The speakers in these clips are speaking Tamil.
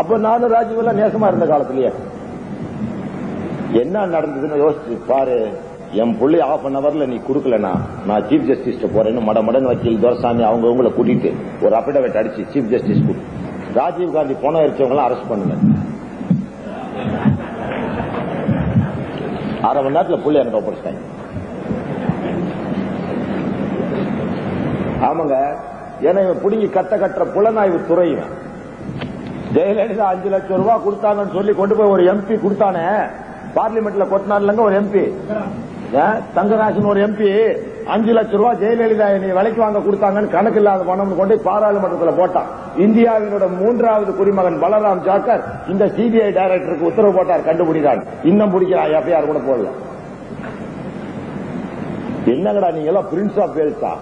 அப்ப நானும் ராஜீவ் எல்லாம் நேசமா இருந்த காலத்திலேயே. என்ன நடந்ததுன்னு யோசிச்சு பாரு. என் புள்ளி ஆஃப் அன் அவர்ல நீ குடுக்கலனா நான் சீஃப் ஜஸ்டிஸ் போறேன்னு மட மடன் வக்கீல் துரசாமி அவங்க உங்களை கூட்டிட்டு ஒரு அபிடவிட் அடிச்சு சீஃப் ஜஸ்டிஸ் ராஜீவ் காந்தி போன வச்சவங்களாம் அரெஸ்ட் பண்ணுங்க. அரை மணி நேரத்தில் புள்ளி எனக்கு ஒப்படைச்சிட்டாங்க. ஆமாங்க. ஏன்னா இவன் பிடிங்கி கட்ட கட்டுற புலனாய்வு துறை ஜெயலலிதா அஞ்சு லட்சம் ரூபாய் கொடுத்தாங்கன்னு சொல்லி கொண்டு போய் ஒரு எம்பி கொடுத்தானே? பார்லிமெண்ட்ல கொட்டினார்லங்க ஒரு எம்பி தங்கராசன் ஒரு எம்பி அஞ்சு லட்சம் ரூபாய் ஜெயலலிதா நீ விலைக்கு வாங்க கொடுத்தாங்கன்னு கணக்கு இல்லாத பணம் கொண்டு பாராளுமன்றத்தில் போட்டான். இந்தியாவினோட மூன்றாவது குடிமகன் பலராம் ஜாக்கர் இந்த சிபிஐ டைரக்டருக்கு உத்தரவு போட்டார் கண்டுபிடிதான் இன்னும் பிடிக்கிறான் எஃப்ஐஆர் கூட போடல. என்னங்கடா நீங்க எல்லாம் பிரின்ஸ் ஆஃப் வேல்ஸா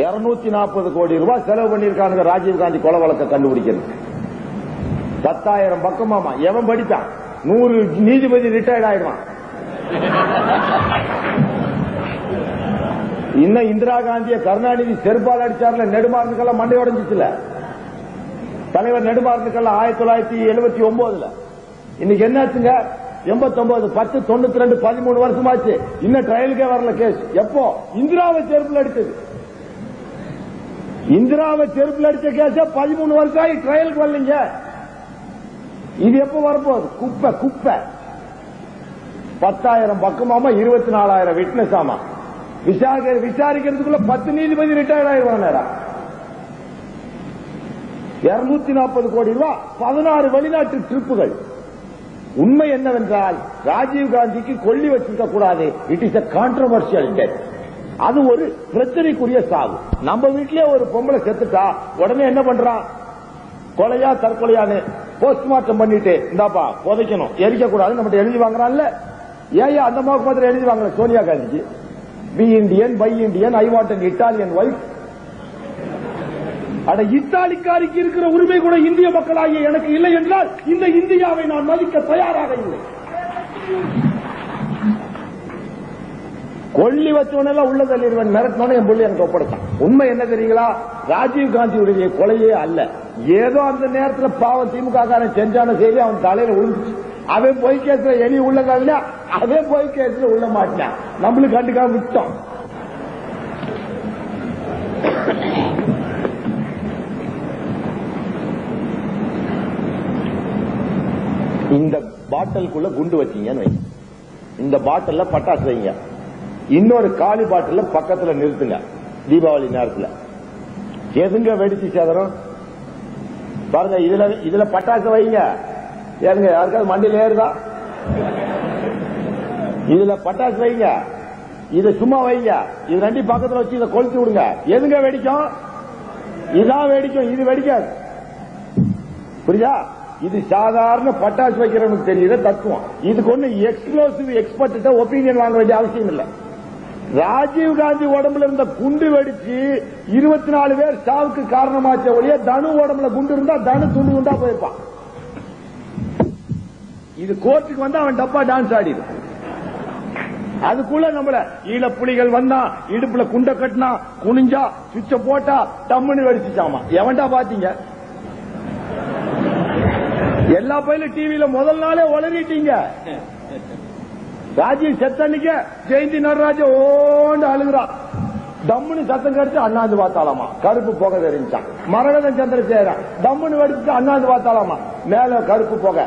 இருநூத்தி நாற்பது கோடி ரூபாய் செலவு பண்ணியிருக்கானுங்க ராஜீவ்காந்தி கொலை வழக்க கண்டுபிடிக்கிறது பத்தாயிரம் பக்கமாமா எவன் படித்தான் நூறு நீதிபதி ரிட்டையர்ட் ஆயிடுவான். இன்னும் இந்திரா காந்திய கருணாநிதி செருப்பால் அடிச்சார்ல நெடுமாறனுக்கெல்லாம் மண்டை உடஞ்சிச்சுல. தலைவர் நெடுமாறனுக்கெல்லாம் ஆயிரத்தி தொள்ளாயிரத்தி எழுபத்தி ஒன்பதுல இன்னைக்கு என்னாச்சுங்க? எண்பத்தி ஒன்பது பத்து தொண்ணூத்தி ரெண்டு பதிமூணு வருஷமாச்சு. இன்னும் ட்ரையலுக்கே வரல கேஸ் எப்போ? இந்திராவை செருப்புல அடிச்சது இந்திராவை செருப்பில் அடிச்ச கேஸ் பதிமூணு வருஷம் ஆகி ட்ரையலுக்கு வரலீங்க. இது எப்ப வரப்போகுது? குப்பை குப்பை. பத்தாயிரம் பக்கமாமா இருபத்தி நாலாயிரம் விட்னஸ் ஆமா. விசாரி விசாரிக்கிறதுக்குள்ள பத்து நீதிபதி ரிட்டையர்ட் ஆயிடுவாங்க இருநூத்தி நாற்பது கோடி ரூபாய் பதினாறு வெளிநாட்டு ட்ரிப்புகள் உண்மை என்னவென்றால் ராஜீவ் காந்திக்கு கொல்லி வச்சிருக்க கூடாது. It is a controversial dead அது ஒரு பிரச்சனைக்குரிய சாவு. நம்ம வீட்டிலே ஒரு பொம்பளை செத்துட்டா உடனே என்ன பண்றான்? கொலையா தற்கொலையான்னு போஸ்ட்மார்ட்டம் பண்ணிட்டு இந்தாப்பா புதைக்கணும். எரிக்க கூடாது நம்ம எழுதி வாங்குறான்ல. ஏயா அந்த மாதிரி மாத்திரம் எழுதி வாங்கல சோனியா காந்திக்கு be Indian by Indian I want an Italian wife அட இத்தாலிக்காரிக்கு இருக்கிற உரிமை கூட இந்திய மக்களாகிய எனக்கு இல்லை என்றால் இந்த இந்தியாவை நான் மதிக்க தயாராக இல்லை. கொல்லி வச்சவனெல்லாம் உள்ள தள்ளிடுவன் மிரட்டினோட என் பிள்ளை எனக்கு ஒப்படைத்தான் உண்மை என்ன தெரியுங்களா? ராஜீவ் காந்தியுடைய கொலையே அல்ல. ஏதோ அந்த நேரத்தில் பாவம் திமுக காரன் செஞ்சான செய்தி அவன் தலையில விழுந்துச்சு அவன் போய் கேஸ்ல எலி உள்ள காலினா அதே போய் கேஸ்ல உள்ள மாட்டான் நம்மளுக்கு கண்டுக்காம விட்டோம். இந்த பாட்டலுக்குள்ள குண்டு வச்சீங்கன்னு வைங்க. இந்த பாட்டில்ல பட்டாசு வைங்க. இன்னொரு காலி பாட்டில் பக்கத்துல நிறுத்துங்க. தீபாவளி நேரத்துல. எதுங்க வெடிச்சு சேதறம் பாருங்க இதுல இதுல பட்டாசு வைங்க. ஏனுங்க யாருக்காவது மண்டியில் ஏறுதா? இதுல பட்டாசு வைங்க. இதை சும்மா வைங்க. இது ரெண்டி பக்கத்துல வச்சு இதை கொளுத்தி விடுங்க. எதுங்க வெடிக்கும்? இதான் வெடிக்கும் இது வெடிக்காது. புரியுதா? இது சாதாரண பட்டாசு வைக்கிறவனுக்கு தெரியுது தத்துவம். இதுக்கு ஒண்ணு எக்ஸ்க்ளூசிவ் எக்ஸ்பர்ட் ஒப்பீனியன் வாங்க வேண்டிய அவசியம் இல்லை. ராஜீவ் காந்தி உடம்புல இருந்த குண்டு வெடிச்சு இருபத்தி நாலு பேர் சாவுக்கு காரணமாச்ச ஒழிய தனு உடம்புல குண்டு இருந்தா தனு துண்டு துண்டா போயிருப்பான். இது கோர்ட்டுக்கு வந்தா அவன் டப்பா டான்ஸ் ஆடிடு. அதுக்குள்ள நம்மள ஈழ புலிகள் வந்தா இடுப்புல குண்ட கட்டினா குனிஞ்சா சுவிட்ச போட்டா டம்முன்னு வெடிச்சுச்சாமா. எவன்டா பாத்தீங்க? எல்லா பயிலும் டிவியில முதல் நாளே உளறிட்டீங்க. ராஜீவ் செத்தன்னைக்கு ஜெயந்தி நடராஜ ஓண்டு அழுகுறான் டம்முன்னு சத்தம் கடிச்சு அண்ணாந்து பார்த்தாலாமா கருப்பு போக தெரிஞ்சான். மரகதம் சந்திரசேகரன் டம்முன்னு வெடிச்சு அண்ணாந்து பார்த்தாலாமா மேல கருப்பு போக.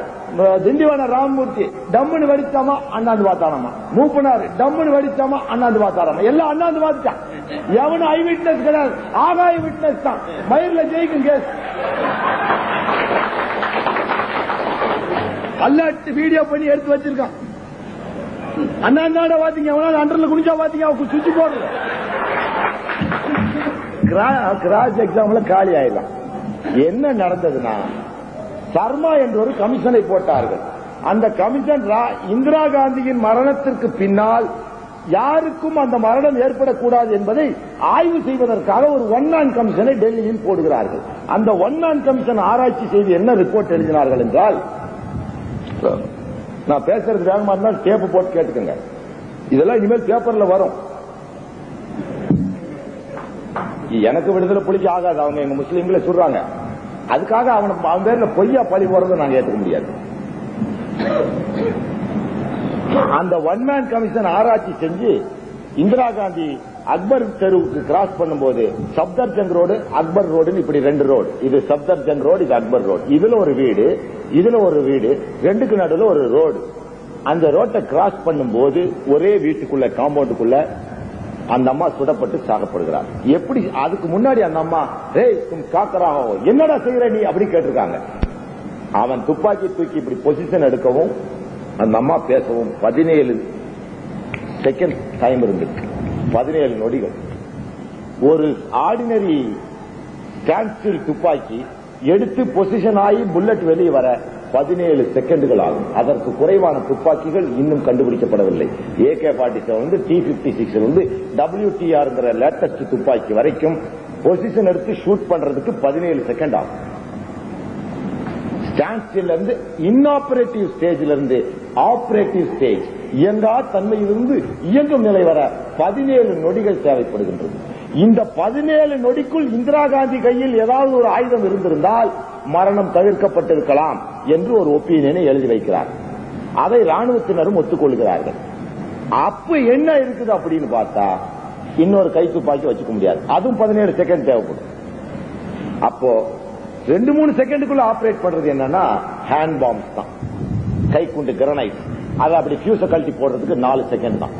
திண்டிவன ராமமூர்த்தி டம்முன்னு வெடிச்சாமா? அண்ணாந்து பார்த்தாலாமா மூப்பனார் டம்முன்னு வெடிச்சாமா? அண்ணாந்து பார்த்தாலாமா எல்லாம் அண்ணாந்து பார்த்துட்டான். எவனும் ஐ விட்னஸ் கிடையாது. ஆகாய விட்னஸ் தான். மயிரில் ஜெயிக்கும் கேஸ் அல்லாட்டு வீடியோ பண்ணி எடுத்து வச்சிருக்கான். அண்ணா அண்ணாட பாத்தீங்க அவனால அண்டர்ல குடிச்சா பாத்தீங்க அவன் சுவிச்சு போடல கிராஸ் எக்ஸாம்ல காலி ஆயிடலாம். என்ன நடந்ததுன்னா சர்மா என்ற ஒரு கமிஷனை போட்டார்கள். அந்த கமிஷன் இந்திரா காந்தியின் மரணத்திற்கு பின்னால் யாருக்கும் அந்த மரணம் ஏற்படக்கூடாது என்பதை ஆய்வு செய்வதற்காக ஒரு ஒன் ஆன் கமிஷனை டெல்லியில் போடுகிறார்கள். அந்த ஒன் ஆன் கமிஷன் ஆராய்ச்சி செய்து என்ன ரிப்போர்ட் எழுதினார்கள் என்றால் நான் பேசுறது வேகமா இருந்தால் டேப்பு போட்டு கேட்டுக்கங்க. இதெல்லாம் இனிமேல் பேப்பர்ல வரும். எனக்கு விடுதலை புலிக்கு ஆகாது. அவங்க எங்க முஸ்லீம்களை சொல்றாங்க. அதுக்காக அவன் அவன் பேர்ல பொய்யா பழி போறதை நாங்க ஏற்றுக்க முடியாது. அந்த ஒன் மேன் கமிஷன் ஆராய்ச்சி செஞ்சு இந்திரா காந்தி அக்பர் தெருவுக்கு கிராஸ் பண்ணும்போது சப்தர்ஜங் ரோடு அக்பர் ரோடுன்னு இப்படி ரெண்டு ரோடு. இது சப்தர்ஜங் ரோடு இது அக்பர் ரோடு. இதுல ஒரு வீடு இதுல ஒரு வீடு ரெண்டுக்கு நடுவில் ஒரு ரோடு. அந்த ரோட்டை கிராஸ் பண்ணும்போது ஒரே வீட்டுக்குள்ள காம்பவுண்டுக்குள்ள அந்த அம்மா சுடப்பட்டு சாகப்படுகிறார். எப்படி அதுக்கு முன்னாடி அந்த அம்மா ரே தும் காக்கராகோ என்னடா செய்யற நீ? அப்படி கேட்டிருக்காங்க. அவன் துப்பாக்கி தூக்கி இப்படி பொசிஷன் எடுக்கவும் அந்த அம்மா பேசவும் பதினேழு செகண்ட் டைம் இருந்து பதினேழு நொடிகள். ஒரு ஆர்டினரி ஸ்டாண்ட்ஸ்டில் துப்பாக்கி எடுத்து பொசிஷன் ஆகி புல்லட் வெளியே வர பதினேழு செகண்டுகள் ஆகும். அதற்கு குறைவான துப்பாக்கிகள் இன்னும் கண்டுபிடிக்கப்படவில்லை. ஏகே ஃபார்ட்டி செவன் வந்து டி பிப்டி சிக்ஸ் வந்து டபிள்யூடிஆர் லேட்டஸ்ட் துப்பாக்கி வரைக்கும் பொசிஷன் எடுத்து ஷூட் பண்றதுக்கு பதினேழு செகண்ட் ஆகும். ஸ்டாண்ட் இருந்து இன்னாபரேட்டிவ் ஸ்டேஜ்ல இருந்து ஆபரேட்டிவ் ஸ்டேஜ். இயங்கா தன்மையிலிருந்து இயங்கும் நிலை வர பதினேழு நொடிகள் தேவைப்படுகின்றது. இந்த பதினேழு நொடிக்குள் இந்திரா காந்தி கையில் ஏதாவது ஒரு ஆயுதம் இருந்திருந்தால் மரணம் தவிர்க்கப்பட்டிருக்கலாம் என்று ஒரு ஒப்பீனியனை எழுதி வைக்கிறார். அதை ராணுவத்தினரும் ஒத்துக்கொள்கிறார்கள். அப்ப என்ன இருக்குது அப்படின்னு பார்த்தா இன்னொரு கை துப்பாக்கி வச்சுக்க முடியாது. அதுவும் பதினேழு செகண்ட் தேவைப்படும். அப்போ ரெண்டு மூணு செகண்டுக்குள்ள ஆபரேட் பண்றது என்னன்னா ஹேண்ட் பாம்ஸ் தான். கைக்குண்டு கிரனைட் அதை அப்படி ஃபியூஸ கழட்டி போடுறதுக்கு நாலு செகண்ட் தான்.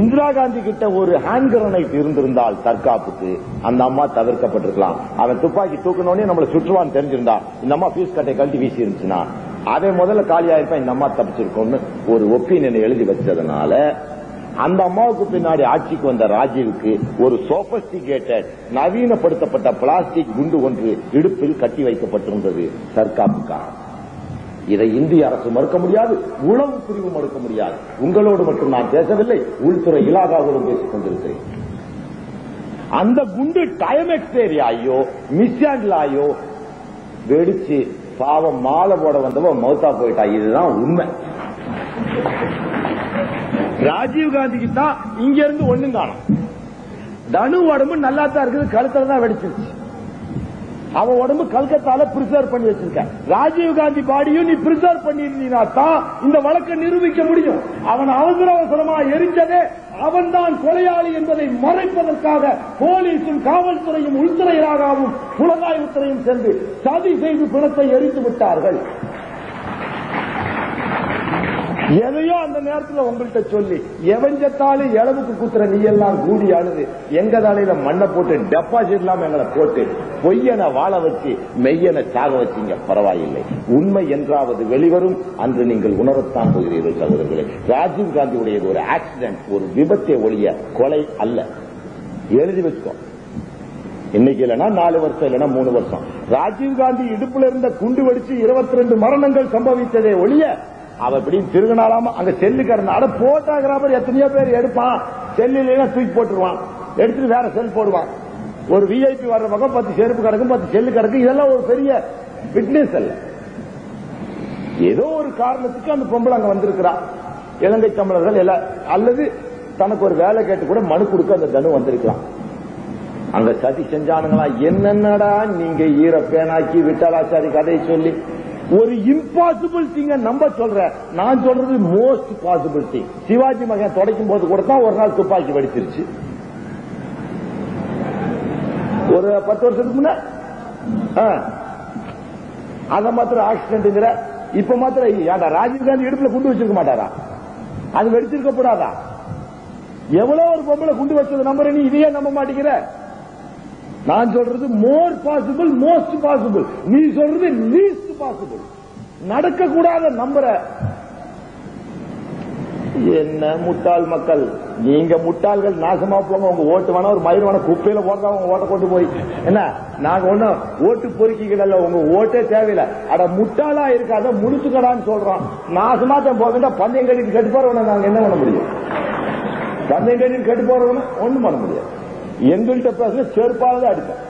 இந்திரா காந்தி கிட்ட ஒரு ஹேண்ட் கிரனைட் இருந்திருந்தால் தற்காப்புக்கு அந்த அம்மா தவிர்க்கப்பட்டிருக்கலாம். அவன் துப்பாக்கி தூக்கணும்னே நம்மள சுற்றுவான்னு தெரிஞ்சிருந்தா. இந்த அம்மா பியூஸ் கட்டை கழட்டி வீசி இருந்துச்சுன்னா அதே முதல்ல காலியாயிருப்பா இந்த அம்மா தப்பிச்சிருக்கோம்னு ஒரு ஒப்பீனியன் எழுதி வச்சதுனால அந்த அம்மாவுக்கு பின்னாடி ஆட்சிக்கு வந்த ராஜீவுக்கு ஒரு சோபஸ்டிகேட்டட் நவீனப்படுத்தப்பட்ட பிளாஸ்டிக் குண்டு ஒன்று இடுப்பில் கட்டி வைக்கப்பட்டிருந்தது தற்காப்புக்காக. இதை இந்திய அரசு மறுக்க முடியாது உளவு பிரிவு மறுக்க முடியாது. உங்களோடு மட்டும் நான் பேசவில்லை உள்துறை இலாகாவோடும் பேசிக் கொண்டிருக்கிறேன். அந்த குண்டு டைமெக்ஸ் ஏரியாயோ மிஸ்யாண்ட்லாயோ வெடிச்சு பாவம் மாலை போட வந்தவ மௌத்தா போயிட்டா இதுதான் உண்மை. ராஜீவ் காந்திக்கு தான் இங்க இருந்து ஒண்ணும் காணும். தனு உடம்பு நல்லா தான் இருக்குது கழுத்துல தான் வெடிச்சிருச்சு. அவன் உடம்பு கல்கத்தால பிரிசர்வ் பண்ணி வச்சிருக்க. ராஜீவ் காந்தி பாடியும் நீ பிரிசர்வ் பண்ணிருந்தீங்கன்னா தான் இந்த வழக்கை நிரூபிக்க முடியும். அவன் அவசர அவசரமா எரிஞ்சதே அவன் தான் கொலையாளி என்பதை மறைப்பதற்காக போலீசும் காவல்துறையும் உள்துறையாகவும் புலனாய்வுத்துறையும் சென்று சதி செய்து பிணத்தை எரித்து விட்டார்கள். எதையோ அந்த நேரத்தில் உங்கள்கிட்ட சொல்லி எவஞ்சத்தாலும் இளவுக்கு குத்துற நீ எல்லாம் கூடி அழுது எங்க தலையில மண்ணை போட்டு டெபாசிட் இல்லாம எங்களை போட்டு பொய்யனை வாழ வச்சு மெய்யனை சாக வச்சீங்க பரவாயில்லை. உண்மை என்றாவது வெளிவரும். அன்று நீங்கள் உணரத்தான் போகிறீர்கள் சகோதரர்களே. ராஜீவ் காந்தியுடைய ஒரு ஆக்சிடென்ட் ஒரு விபத்தை ஒழிய கொலை அல்ல. எழுதி வச்சுக்கோ. இன்னைக்கு இல்லைன்னா நாலு வருஷம் இல்லைன்னா மூணு வருஷம். ராஜீவ் காந்தி இடுப்புல இருந்த குண்டு வெடிச்சு இருபத்தி ரெண்டு மரணங்கள் சம்பவித்ததே ஒழிய அவ இப்படி திருகுனாலாம அங்க செல்லு கிடந்தால எத்தனையோ பேர் எடுப்பான். செல்லுல தூக்கி போட்டுருவான். எடுத்துட்டு வேற செல் போடுவான். ஒரு விஐபி வர்ற பக்கம் பத்து செருப்பு கிடக்கும் பத்து செல்லு கிடக்கும். இதெல்லாம் ஒரு பெரிய பிட்னஸ் அல்ல. ஏதோ ஒரு காரணத்துக்கு அந்த பொம்பளை அங்க வந்திருக்கிறா. இலங்கை தமிழர்கள் எல்லாம் அல்லது தனக்கு ஒரு வேலை கேட்டு கூட மனு கொடுக்க அந்த தனு வந்திருக்கலாம். அங்க சதி செஞ்சானுங்களா? என்னென்னடா நீங்க ஈர பேனாக்கி விட்டலாச்சாரி கதையை சொல்லி? ஒரு இம்பாசிபிள் திங்க நம்ப சொல்ற. நான் சொல்றது மோஸ்ட் பாசிபிள் திங் சிவாஜி மகன் தொடக்கும் போது கூட தான் ஒரு நாள் துப்பாக்கி வெடிச்சிருச்சு. ஒரு பத்து வருஷத்துக்கு முன்ன? அத மாத்திரம் ஆக்சிடென்ட்ங்கிற இப்ப மாத்திரம் ஏடா ராஜீவ் இடுப்புல குண்டு வச்சிருக்க மாட்டாரா? அது வெடிச்சிருக்க கூடாதா எவ்வளவு ஒரு பொம்பளை குண்டு வச்சது நம்புற நீ? இதையே நம்ப மாட்டேங்கிற. நான் சொல்றது மோர் பாசிபிள் மோஸ்ட் பாசிபிள் நீ சொல்றது லீஸ்ட் பாசிபிள் நடக்க கூடாத நம்புற. என்ன முட்டாள் மக்கள்? நீங்க முட்டாள்கள் நாசமா போங்க. உங்க ஓட்டு வேணா ஒரு மயிர் வேணா குப்பையில போட்டா உங்க ஓட்டை கொண்டு போய். என்ன? நாங்க ஒண்ணும் ஓட்டு பொறுக்கிக்கல உங்க ஓட்டே தேவையில்லை. அட முட்டாளா இருக்காத முடிச்சுக்கடான்னு சொல்றோம் நாசமா தான் போகிட்ட பந்தயம் கட்டிட்டு கட்டு போறவன நாங்க என்ன பண்ண முடியும்? பந்தயம் கட்டிட்டு கட்டு போறவன ஒண்ணும் பண்ண முடியாது. எங்கள்கிட்ட பேசுற செருப்பாவது தான் அடிப்பேன்.